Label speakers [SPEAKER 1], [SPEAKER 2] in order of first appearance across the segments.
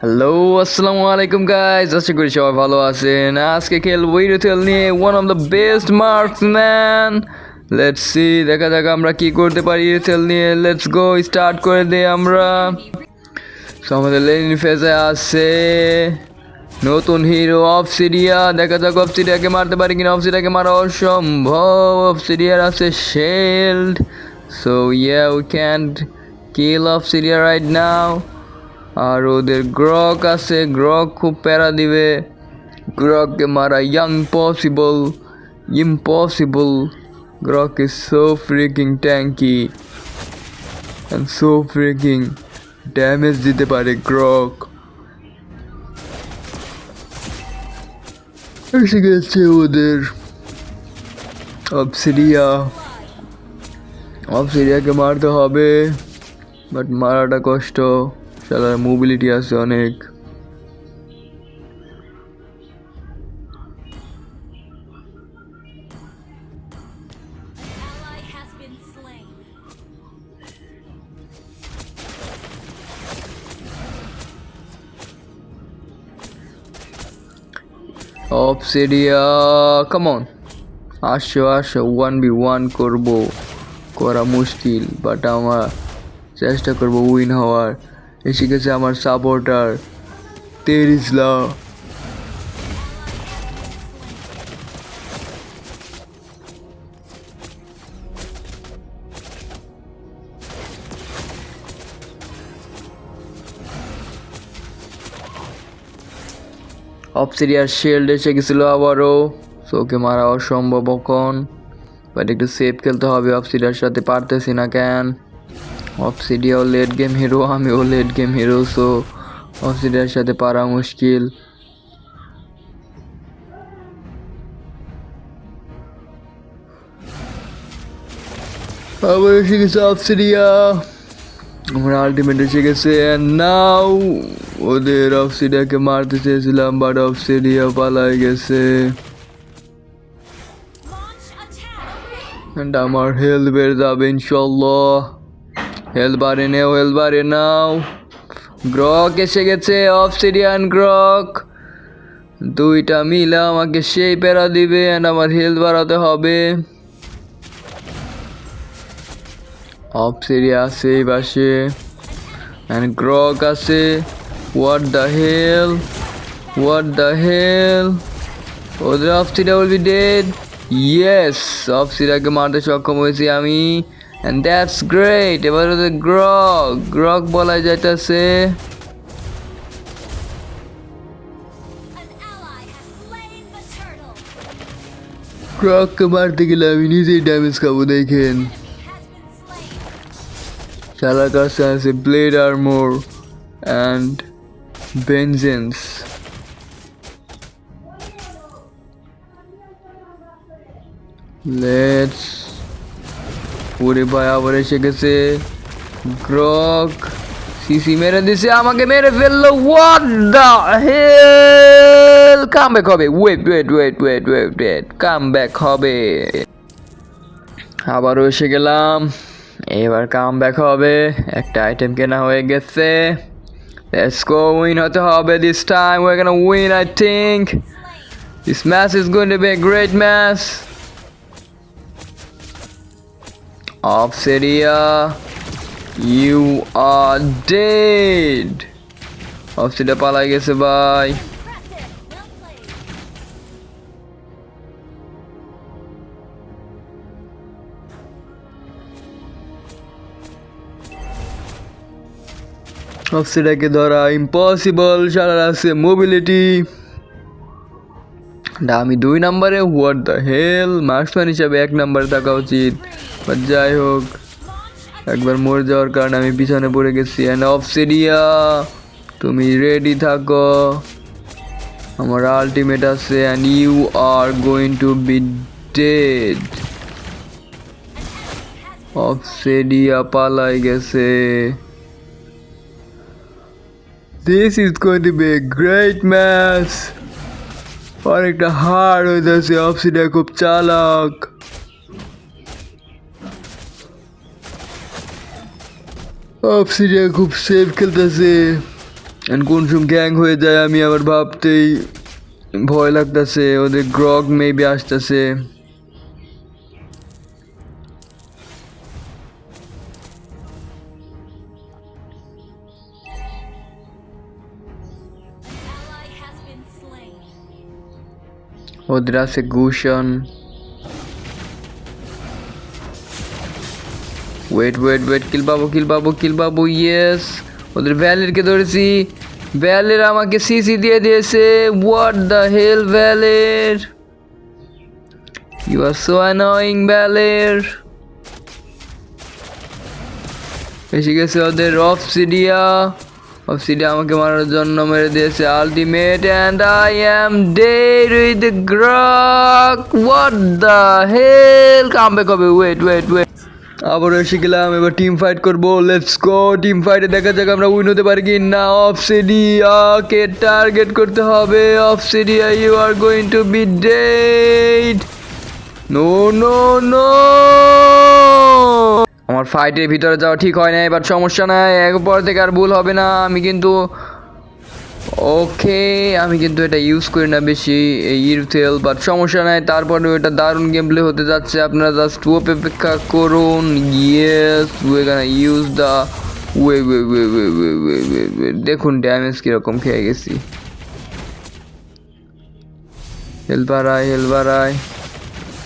[SPEAKER 1] Hello আসসালামু আলাইকুম guys আশা করি সবাই ভালো আছেন। আজকে খেলব ইরোথেল নিয়ে one of the best marksman let's see দেখা যাক আমরা কি করতে পারি ইরোথেল নিয়ে। লেটস গো স্টার্ট করে দিই আমরা। আমাদের লেনিন ফেজে আছে। নতুন হিরো অফ সিরিয়া দেখা যাক অফ সিরিয়াকে মারতে পারি কিনা। অফ সিরিয়াকে মারা অসম্ভব। অফ সিরিয়ার আছে shield so yeah we can't kill off Syria right now আর ওদের গ্রক আছে, গ্রক খুব প্যারা দিবে। গ্রককে মারা young possible impossible Grock is so freaking tanky and so freaking damage দিতে পারে গ্রক। এসে গেছে ওদের অপসিরিয়া অপসিরিয়াকে মারতে হবে বাট মারাটা কষ্ট। শালার মোবিলিটি আছে অনেক. অপসিরিয়া কামন আসো আসো ওয়ান বি ওয়ান করব। করা মুশকিল বাট আমার চেষ্টা করব উইন হওয়ার। এসে গেছে আমার সাপোর্টার। তেরিসলা অপসিরিয়ার শিল্ড এসে গেছিল আবারও। সো ওকে মারা অসম্ভব এখন বাট একটু সেফ খেলতে হবে অপসিডিয়ার সাথে পারতেছি না কেন? অপসিডিয়াও লেট গেম হিরো আমিও লেট গেম হিরো সো অপসিডিয়ার সাথে পারা মুশকিল। আবার এসে গেছে অপসিডিয়া আমরা আলটিমেট এসে গেছে নাও ওদের অফসিডিয়াকে মারতে চেয়েছিলাম বাট অফসিডিয়া পালাই গেছে। আমার হেলথ বেড়ে যাবে ইনশাল্লাহ হেলথ বাড়ে নেও হেলথ বাড়ে নাও। গ্রক এসে গেছে অফসিডিয়ান গ্রক। দুইটা মিলে আমাকে সেই প্যারা দিবে অ্যান্ড আমার হেলথ বাড়াতে হবে। অফসিডিয়া আছে এই পাশে। অ্যান্ড গ্রক আছে। What the hell what the hell ওদের Obsidia will be dead yes অফসিডাকে মারতে সক্ষম হয়েছি আমি। অ্যান্ড দ্যাটস গ্রেট এবার ওদের গ্রক গ্রক বলা যাইতেছে. গ্রককে মারতে গেলে আমি নিজেই ড্যামেজ খাব দেখেন. শালার কাছে আছে blade armour and vengeance let's ওরে ভাই আবার এসে গেছে। গ্রক, সিসি মেরে দিছে, আমাকে মেরে ফেলল। What the hell come back হবে। Wait wait wait wait wait wait come back হবে। আবারও এসে গেলাম। এবার কাম ব্যাক হবে। একটা আইটেম কেনা হয়ে গেছে। লেটস গো উইন হতে হবে this time we gonna win I think this match is going to be a great match you are dead Obsidia পালাই গেছে ভাই. অফসিটাকে ধরা ইম্পসিবল সারার আছে মোবিলিটি আমি দুই নম্বরে হোয়াট দ্য হেল মার্কসম্যান হিসাবে এক নম্বরে থাকা উচিত। যাই হোক, একবার মরে যাওয়ার কারণে আমি পিছনে পড়ে গেছি। অ্যান্ড অফসিডিয়া তুমি রেডি থাকো। আমার আলটিমেট আছে and you are going to be dead Obsidia পালাই গেছে। Is going to be a great match. অনেকটা হার্ড যাচ্ছে অফসিডা খুব চালাক। অফসিডিয়া খুব সেফ খেলতেছে। কোন সব গ্যাং হয়ে যায় আমি আবার ভাবতেই ভয় লাগতেছে, ওদের গ্রগ মেবি আসতেছে। Odra Segusion. Wait, wait wait Kill Babu, kill Babu, kill Babu. Yes. ওদের ভ্যালেরকে ধরেছি ভ্যালের আমাকে সিসি দিয়ে দিয়েছে what the hell Valir you are so annoying Valir এসে গেছে ওদের অফ সিডিয়া অফসিডিয়া আমাকে মারার জন্য মেরে দিয়েছে। Ultimate and I am dead with the Grock what the hell come back হবে। ওয়েট ওয়েট ওয়েট আবার এসে গেলাম। এবার টিম ফাইট করব। লেটস গো টিম ফাইটে দেখা যাক আমরা উইন হতে পারি কি না। অফসিডিয়াকে টার্গেট করতে হবে। Obsidia you are going to be dead no no no আমার ফাইটের ভিতরে যাওয়া ঠিক হয় না এবার সমস্যা নাই। একবার থেকে আর ভুল হবে না, আমি কিন্তু ওকে আমি কিন্তু এটা ইউজ করি না বেশি, এই ইরথেল বাট সমস্যা নাই। তারপরে এটা দারুণ গেম প্লে হতে যাচ্ছে, আপনারা জাস্ট ওপে অপেক্ষা করুন। Yes we gonna use the way way way way way way way way দেখুন ড্যামেজ কীরকম খেয়ে গেছি। হেলবার আয় হেলবার আয়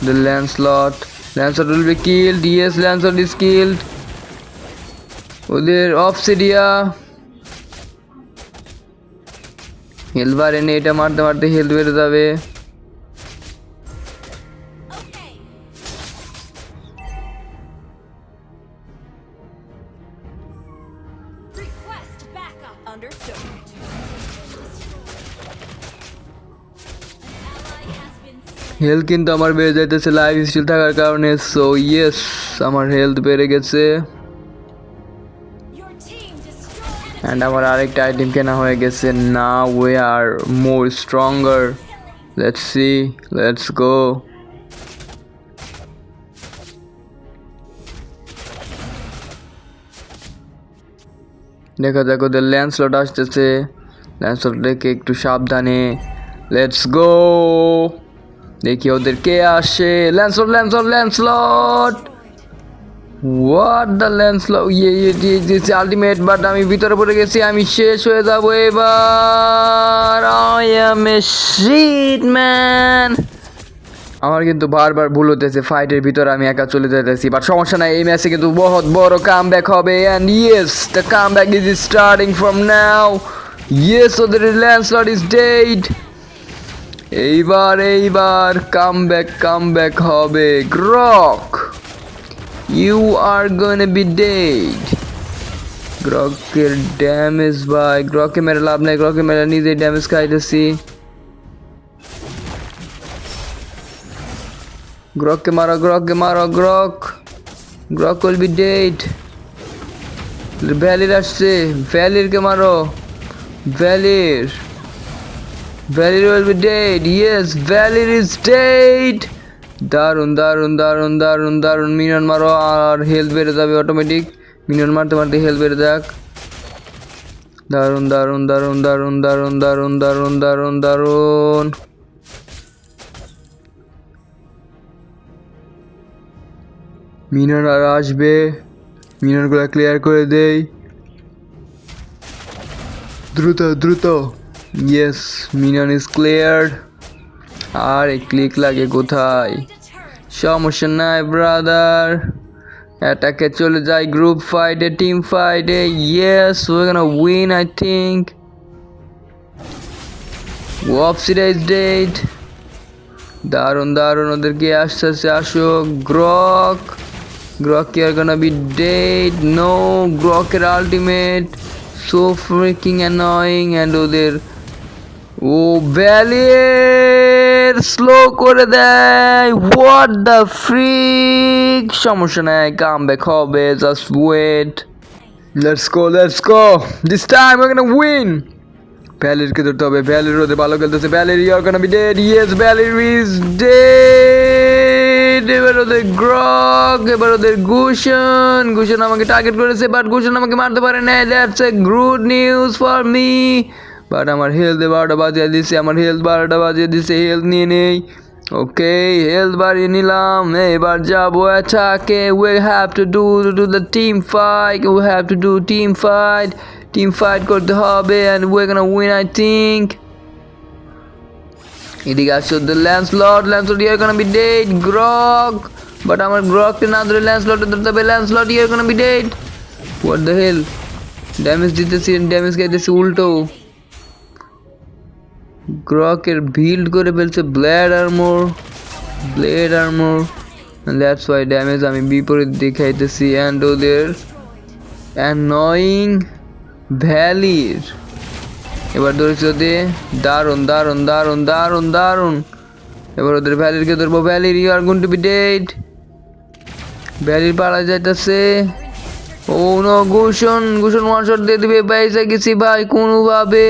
[SPEAKER 1] The Lancelot. Lancer will be kill DS lancer is killed ওদের অফসিডিয়া হেলবার এনে এটা মারতে মারতে হেলথ বেড়ে যাবে। হেলথ কিন্তু আমার বেড়ে যাইতেছে লাইফ স্টিল থাকার কারণে সো ইয়েস আমার হেলথ বেড়ে গেছে। অ্যান্ড আমার আরেকটা আইটেম কেনা হয়ে গেছে না we are more stronger let's see let's go দেখা যাক ওদের ল্যান্সলট আসতেছে। ল্যান্সলট রেখে একটু সাবধানে। লেটস গো দেখি ওদের কে আসে। Lancelot Lancelot Lancelot what the Lancelot ইয়ে ইয়ে আলটিমেট বাট আমি ভিতরে পড়ে গেছি, আমি শেষ হয়ে যাব এবার। I am a shit man আমার কিন্তু বারবার ভুল হতেছে ফাইটের ভিতরে আমি একা চলে যেতেছি বাট সমস্যা নাই, এই ম্যাচে কিন্তু বহুত বড় কাম ব্যাক হবে and yes the come back is starting from now yes ওদের ল্যান্সলট ইজ ডেড এইবার এইবার কাম ব্যাক কাম ব্যাক হবে। Grock you are gonna be dead গ্রকের damage ভাই গ্রকে মেরে লাভ নাই গ্রকে মেরে নিজে ড্যামেজ খাইতেছি। গ্রককে মারো গ্রককে মারো Grock Grock will be dead Valir আসছে ভ্যালিরকে মারো। Valir Valir will be dead yes Valir is dead দারুণ দারুণ দারুণ দারুণ দারুণ মিনিয়ন মারো আর হেলথ বেড়ে যাবে অটোমেটিক মিনিয়ন মারতে মারতে হেলথ বেড়ে যাক দারুণ দারুণ দারুণ দারুণ দারুণ দারুণ দারুণ দারুণ দারুণ মিনিয়ন আর আসবে মিনিয়নগুলো ক্লিয়ার করে দেই দ্রুত দ্রুত ইয়েস মিনিয়ন ইজ ক্লিয়ার্ড আর ক্লিক লাগে কোথায়. সমস্যা নাই ব্রাদার অ্যাটাকে চলে যায় গ্রুপ ফাইটে team ফাইটে yes we gonna win I think Obsidia is dead দারুণ দারুণ, ওদেরকে আস্তে আস্তে আসো Grock Grock are gonna be dead no গ্রকের ultimate so freaking annoying and ওদের ও ভ্যালির স্লো করে দেয়। হোয়াট দ্য ফ্রিক সমস্যা নাই কাম ব্যাক হবে just wait let's go let's go this time we gonna win ভ্যালিরকে ধরতে হবে? ভ্যালির ওদের ভালো খেলতেছে। Valir you are gonna be dead yes Valir is dead এবার ওদের গ্রক এবার ওদের গুশন গুশন আমাকে টার্গেট করেছে বাট গুশন আমাকে মারতে পারে না that's a good news for me but আমার হেলথ বারোটা বাজিয়ে দিছে, আমার হেলথ বারোটা বাজিয়ে দিছে হেলথ নিয়ে নেই। ওকে হেলথ বাড়িয়ে নিলাম, এবার যাব অ্যাটাকে we have to do do the team fight we have to do team fight team fight করতে হবে and we gonna win I think এদিকে আসছে ওদের ল্যান্সলট ল্যান্সলট ইয়ার কোনো বি ডেড গ্রক বাট আমার গ্রককে না ধরে ল্যান্সলটে ধরতে হবে Lancelot you're gonna be dead what the hell damage দিতেছি ড্যামেজ খাইতেছি, উল্টো। গ্রকের বিল্ড করে ফেলছে blade armour blade armour that's why damage আমি বিপরীত দেখাইতেছি অ্যান্ড ওদের অ্যানয়িং ভ্যালির এবার ধরেছি ওদের, দারুণ দারুণ দারুণ দারুণ দারুণ। এবার ওদের ভ্যালিরকে ধরবো ভ্যালির ইউ আর গুন টু বি ডেড ভ্যালির পাড়া যাইতেছে। ও নো গুশন গুশন ওয়ান দিয়ে দিবে বাইসে গেছি ভাই কোনোভাবে।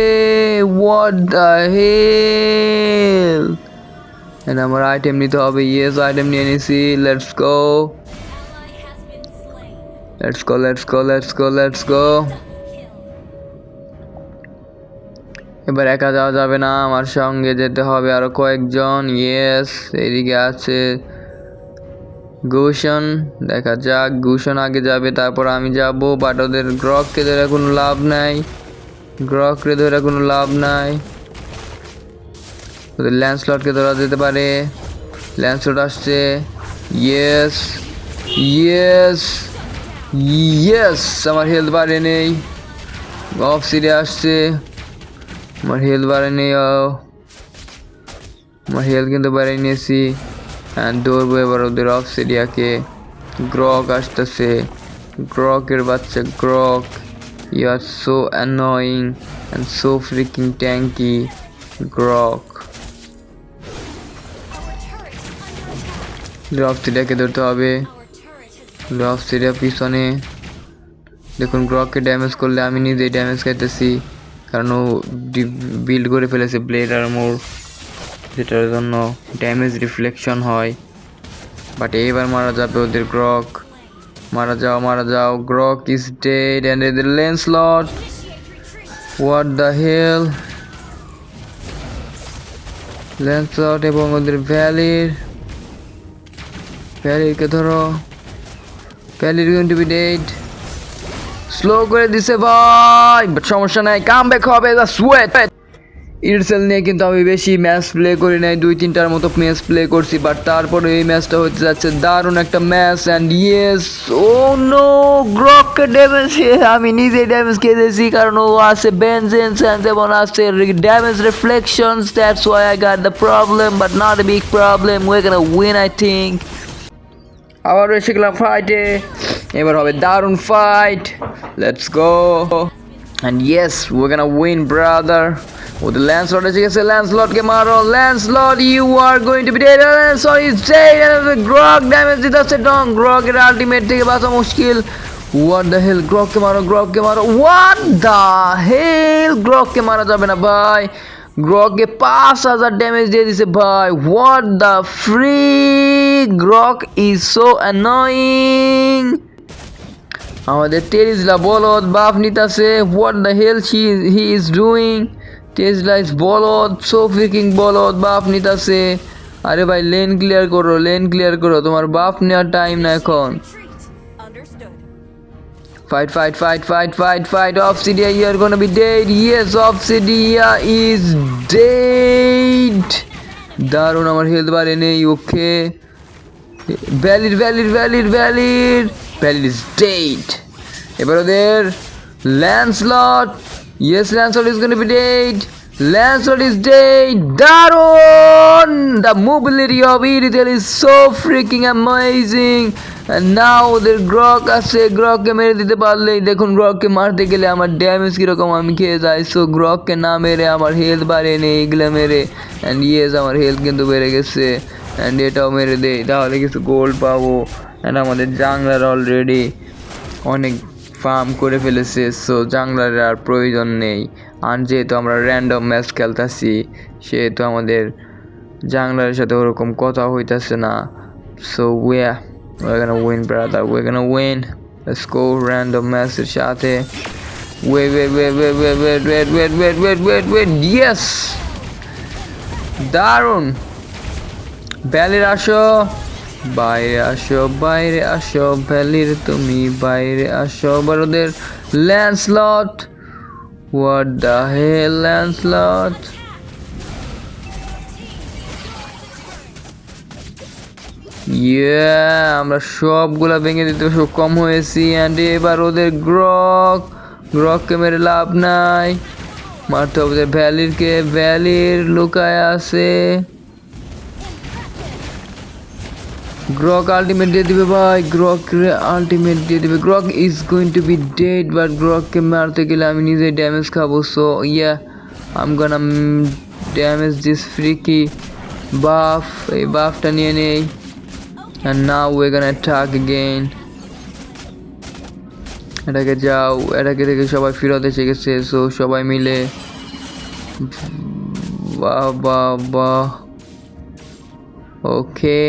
[SPEAKER 1] হোয়াট দ্য হেল আমার আইটেম নিতে হবে। ইয়েস আইটেম নিয়ে নিছি। Let's go. Let's go let's go let's go let's এবার একা যাওয়া যাবে না। আমার সঙ্গে যেতে হবে আরও কয়েকজন। ইয়েস এদিকে আছে। গুশন দেখা যাক গুশন আগে যাবে, তারপর আমি যাব বাট ওদের গ্রককে ধরে কোনো লাভ নাই। গ্রককে ধরে কোনো লাভ নাই। ওদের ল্যান্সলটকে ধরা যেতে পারে। ল্যান্সলট আসছে। ইয়েস ইয়েস ইয়েস আমার হেলথ বাড়ে নেই। অফ সিডে আসছে। আমার হেলথ বাড়ে নেই ও। আমার হেলথ কিন্তু বাড়িয়ে নিয়েছি। দৌড়বো এবার ওদের অফ সিডিয়াকে গ্রক আসতেছে। গ্রকের বাচ্চা Grock you are so annoying and so freaking tanky Grock. Of সিডিয়াকে ধরতে হবে। লফ সিরিয়া পিছনে। দেখুন গ্রককে ড্যামেজ করলে আমি নিজেই ড্যামেজ খাইতেছি, কারণ ও বিল্ড করে ফেলেছে ব্লেড আর্মোর যেটার জন্য ড্যামেজ রিফ্লেকশন হয়। বাট এইবার মারা যাবে ওদের গ্রক মারা যাও মারা যাও গ্রক ইজ ডেড অ্যান্ড এদের Lancelot what the hell Lancelot এবং ওদের ভ্যালির ভ্যালিরকে ধরো। Valir to be dead slow করে দিছে ভাই। বাট সমস্যা নাই। কাম ব্যাক হবে দ্য সোয়েট ইরসেল নিয়ে কিন্তু আমি বেশি ম্যাচ প্লে করি নাই, দুই তিনটার মতো ম্যাচ প্লে করছি বাট তারপরে এই ম্যাচটা হতে যাচ্ছে দারুণ একটা match and yes oh no গ্রককে ড্যামেজ আমি নিজেই ড্যামেজ খেয়েছি কারণ ও আছে বেনজেন্স অ্যান্ড যেমন আছে damage reflections that's why I got the problem but not a big problem we can win I think আবারও এসে গেলাম ফাইটে এবার হবে দারুণ fight let's go and yes we can win brother ওদের ল্যান্সলট এসে গেছে ল্যান্সলটকে মারো Lancelot you are going to be dead Lancelot is dead Grock damage দিতে হচ্ছে ডং গ্রকের আলটিমেট থেকে বাঁচা মুশকিল হোয়াট দ্য হেল গ্রককে মারো গ্রককে মারো হোয়াট দ্য হেল গ্রককে মারা যাবে না ভাই গ্রককে পাঁচ হাজার ড্যামেজ দিয়ে দিছে ভাই what the free Grock is so annoying আমাদের টেরিজলা বলদ, buff নিতাছে। What the hell she he is doing Terizla is বলদ সো ফ্রিকিং বলদ বাফ নিতাছে আরে ভাই লেন ক্লিয়ার করো লেন ক্লিয়ার করো তোমার বাফ নেওয়ার টাইম না এখন. Fight, fight, fight, fight, fight, fight. Obsidia, you're gonna be dead. Yes, Obsidia is dead. দারুণ আমার হেলথ বাড়ে নেই okay Valir Valir Valir Valir Valir is dead এবার ওদের Lancelot yes Lancelot is gonna be dead Lancelot is dead দারুণ the mobility of Irithel is so freaking amazing now ওদের Grock আছে গ্রককে মেরে দিতে পারলেই দেখুন গ্রককে মারতে গেলে আমার ড্যামেজ কীরকম? আমি খেয়ে যাই। সো গ্রককে না মেরে আমার হেলথ বাড়ে নেই এগুলো মেরে। অ্যান্ড ইয়েস আমার হেলথ কিন্তু বেড়ে গেছে। অ্যান্ড এটাও মেরে দেই তাহলে কিছু গোল্ড পাবো। অ্যান্ড আমাদের জাংলার অলরেডি অনেক ফার্ম করে ফেলেছে সো জাংলার আর প্রয়োজন নেই আর যেহেতু আমরা র্যান্ডম ম্যাচ খেলতেছি সেহেতু আমাদের জাংলারের সাথে ওরকম কথা হইতেছে না so we win brother we win স্কো random ম্যাচের সাথে way way way way way way way way yes দারুণ ব্যালের আসো বাইরে আসো বাইরে আসো, ভ্যালির তুমি বাইরে আসো, বড়দের Lancelot. What the hell Lancelot? ইয়ে আমরা সবগুলা ভেঙে দিতে সক্ষম হয়েছি অ্যান্ড এবার ওদের গ্রক গ্রককে মেরে লাভ নাই। মারতে হবে ভ্যালিরকে, ভ্যালির লুকায় আছে। গ্রক আলটিমেট দিয়ে দিবে ভাই গ্রক আলটিমেট দিয়ে দিবে। Grock is going to be dead but গ্রককে মারতে গেলে আমি নিজে ড্যামেজ খাব so yeah um gonna damage this freaking buff এই বাফটা নিয়ে নেই। And now we're gonna attack again. এটাকে যাও, এটাকে থেকে সবাই ফেরত এসে গেছে সো সবাই মিলে বাহ বাহ বাহ। ওকে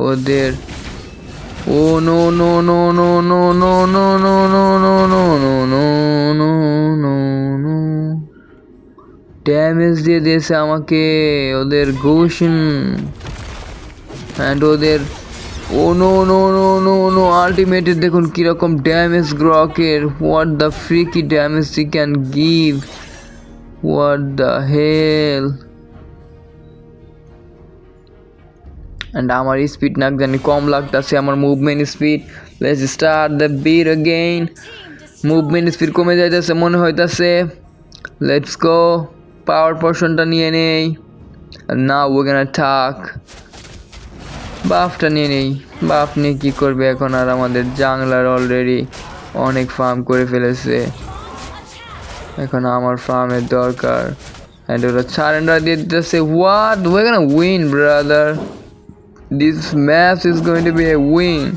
[SPEAKER 1] ওদের ও no no no no no no no no no no no no no no no no damage দিয়ে দিয়েছে আমাকে ওদের ঘোষণ অ্যান্ড ওদের ও no no no no no আলটিমেটের দেখুন কীরকম damage গ্রকের what the freaking damage he can give what the hell and আমার speed নাক জানি কম লাগতেছে, আমার movement speed let's start the beat again movement speed কমে যাইতেছে, মনে হইতাছে। লেটস গো পাওয়ার পোর্শনটা নিয়ে নেই। নাও ওয়ে গানা থাক বাফটা নিয়ে নেই। বাফ নিয়ে কী করবে এখন? আর আমাদের জাংলার অলরেডি অনেক ফার্ম করে ফেলেছে। এখন আমার ফার্মের দরকার। অ্যান্ড ওরা সারেন্ডার দিয়ে দিতেছে। What we win brother This match is going to be a win.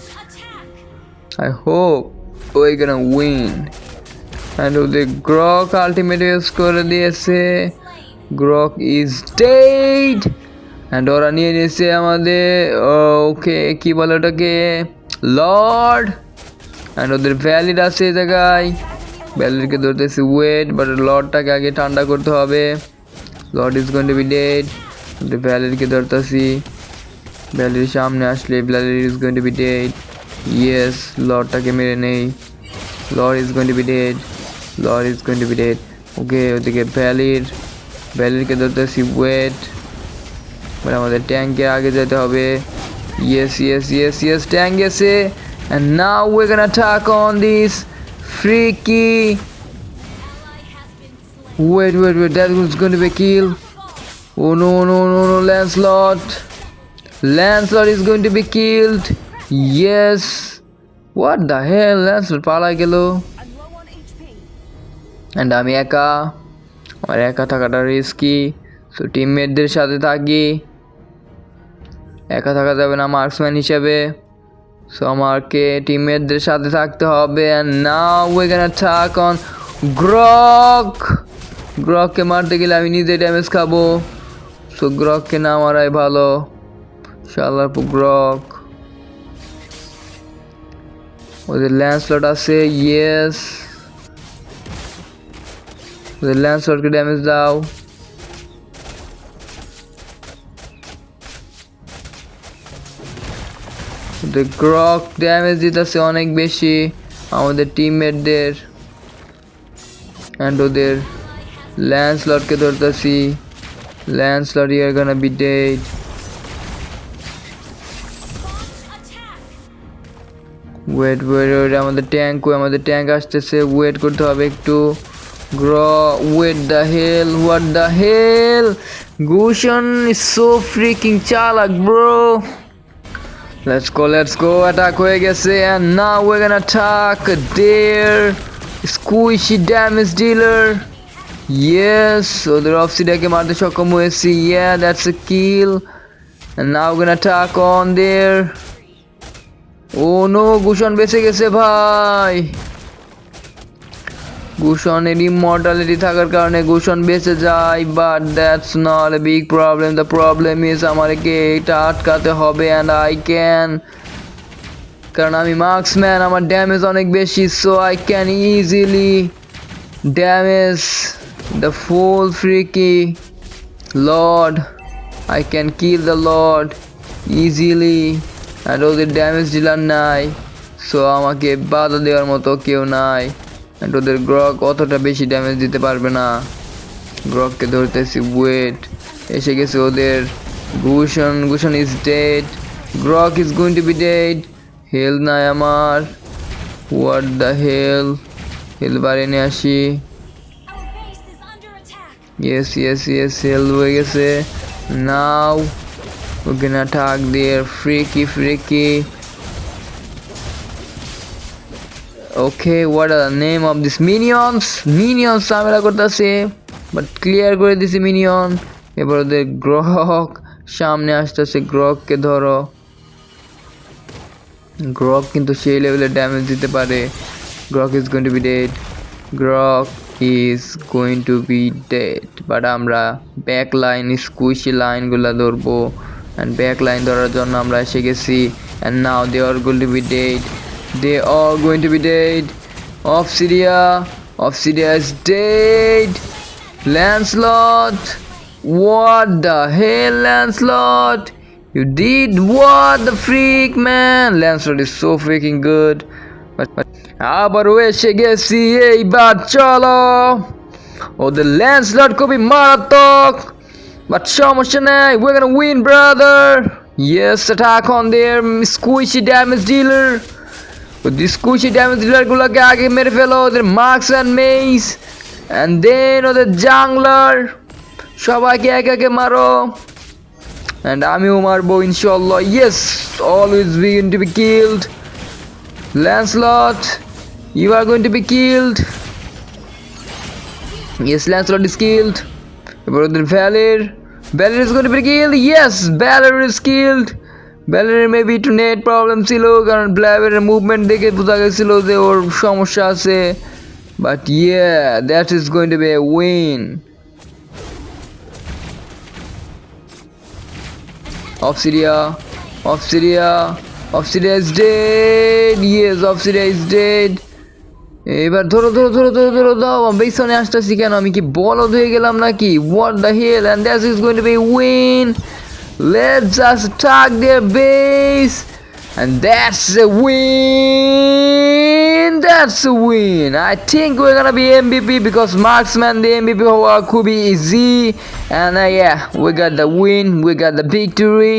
[SPEAKER 1] I hope we're gonna win. And the Grok ultimate score দিয়েছে, Grok is dead. And ওরা নিয়ে নিয়েছে আমাদের ওকে, কি বলে ওটাকে লর্ড অ্যান্ড ওদের ভ্যালিড আছে এই জায়গায় ভ্যালিডকে ধরতেছে ওয়েট বাট লর্ডটাকে আগে ঠান্ডা করতে হবে Lord is going to be dead ওদের ভ্যালিডকে ধরতেছি ভ্যালির সামনে আসলে Valir is going to be dead yes লর্ডটাকে মেরে নেই। Lord is going to be dead Lord is going to be dead okay ওদিকে ভ্যালির ভ্যালিরকে ধরতেছি ওয়েট এবার আমাদের ট্যাঙ্কে আগে যেতে হবে। Yes yes yes yes tank গেছে। And now we can attack on this freaky wait wait wait kill oh no no no no Lancelot Lancelot is going to be killed yes what the hell Lancelot পালাই গেল and আমি একা। আমার একা থাকাটা risky so টিমমেটদের সাথে থাকি। একা থাকা যাবে না মার্কসম্যান হিসেবে। সো আমাকে টিমমেটদের সাথে থাকতে হবে। অ্যান্ড নাও উই ক্যান থাক অন গ্রক গ্রককে মারতে গেলে আমি নিজে ড্যামেজ খাব। সো গ্রককে না মারাই ভালো। শালার গ্রক ওদের ল্যান্সলট আছে ইয়েস ওদের ল্যান্সলটকে ড্যামেজ দাও। দ্য গ্রক ড্যামেজ দিতেছে অনেক বেশি, আমাদের টিমমেটদের অ্যান্ড ওদের ল্যান্সলটকে ধরতেছি। Lancelot you're gonna be dead wait wait wait আমাদের ট্যাঙ্ক আমাদের ট্যাঙ্ক আসতেছে। ওয়েট করতে হবে একটু। গ্র wait the hell what the hell Gusion is so freaking চালাক bro let's go let's go attack হয়ে গেছে। And now we gonna attack their squishy damage dealer yes ওদের অফসিডাকে মারতে সক্ষম হয়েছি। Yeah that's a kill and now we gonna attack on their Oh no, Gusion বেঁচে গেছে ভাই। গুশনের ইমর্টালিটি থাকার কারণে গুশন বেঁচে যায় but that's not a big problem the problem is আমাকে এটা আটকাতে হবে অ্যান্ড আই ক্যান কারণ আমি মার্কসম্যান আমার ড্যামেজ অনেক বেশি so I can easily damage the full freaking Lord I can kill the Lord easily and ওদের ড্যামেজ ডিলার নাই। সো আমাকে বাধা দেওয়ার মতো কেউ নাই। অ্যান্ড ওদের গ্রক অতটা বেশি ড্যামেজ দিতে পারবে না। গ্রককে ধরতেছি ওয়েট এসে গেছে ওদের Gusion Gusion is dead Grock is going to be dead heal নাই আমার। হোয়াট দ্য হেল হেল বাড়ি নিয়ে আসি। ইয়েস ইয়েস ইয়েস হেল হয়ে গেছে। নাও we can attack their freaky freaky okay, what are the name of these minions? Minions ঝামেলা করতেছে but clear করে দিছি মিনিয়ন এবার ওদের গ্রহক, সামনে আসতেছে গ্রহকে ধরো। গ্রক কিন্তু সেই লেভেলের ড্যামেজ দিতে পারে। Grock is going to be dead Grock is going to be dead but আমরা ব্যাক লাইন স্কুইশি লাইনগুলো ধরবো। অ্যান্ড ব্যাক লাইন ধরার জন্য আমরা এসে গেছি and now they are going to be dead they are going to be dead of Syria of Syria is dead Lancelot What the hell, Lancelot? You did what the freak, man? Lancelot is so freaking good. আবারও এসে গেছি এইবার চলো ওদের Lancelot খুবই মারাত্মক but সমস্যা নেই we're gonna win, brother. Yes, attack on their squishy damage dealer. ওদের squishy damage dealer গুলোকে আগে মেরে ফেলো ওদের marks and mage and then ওদের জাংলার সবাইকে একে একে মারো। অ্যান্ড আমিও মারবো ইনশাল্লাহ yes always begin to be killed Lancelot you are going to be killed yes Lancelot is killed এবার ওদের Valir is going to be killed yes Valir is killed Valir maybe একটু নেট প্রবলেম ছিল কারণ ব্ল্যাবের movement দেখে বোঝা গেছিল যে ওর সমস্যা আছে but yeah that is going to be win of Syria is dead. Yes, of Syria is dead. এবার ধরো ধরো ধরো ধরো ধরো, দাও পেছনে আসতেছি কেন? আমি কি বলদ হয়ে গেলাম নাকি? What the hell and that is going to be win let's just take their base and that's a win that's a win I think we gonna be MVP because marksman দিয়ে এমবিপি হওয়া খুবই easy and yeah we got the win we got the victory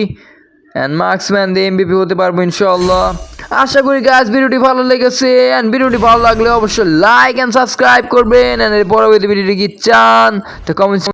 [SPEAKER 1] and marksman দিয়ে MVP হতে পারব ইনশাল্লাহ আশা করি গাছ ভিডিওটি ভালো লেগেছে অ্যান্ড ভিডিওটি ভালো লাগলে অবশ্যই লাইক অ্যান্ড সাবস্ক্রাইব করবেন অ্যান্ড এর পরবর্তী ভিডিওটি কি চান, তো কমেন্ট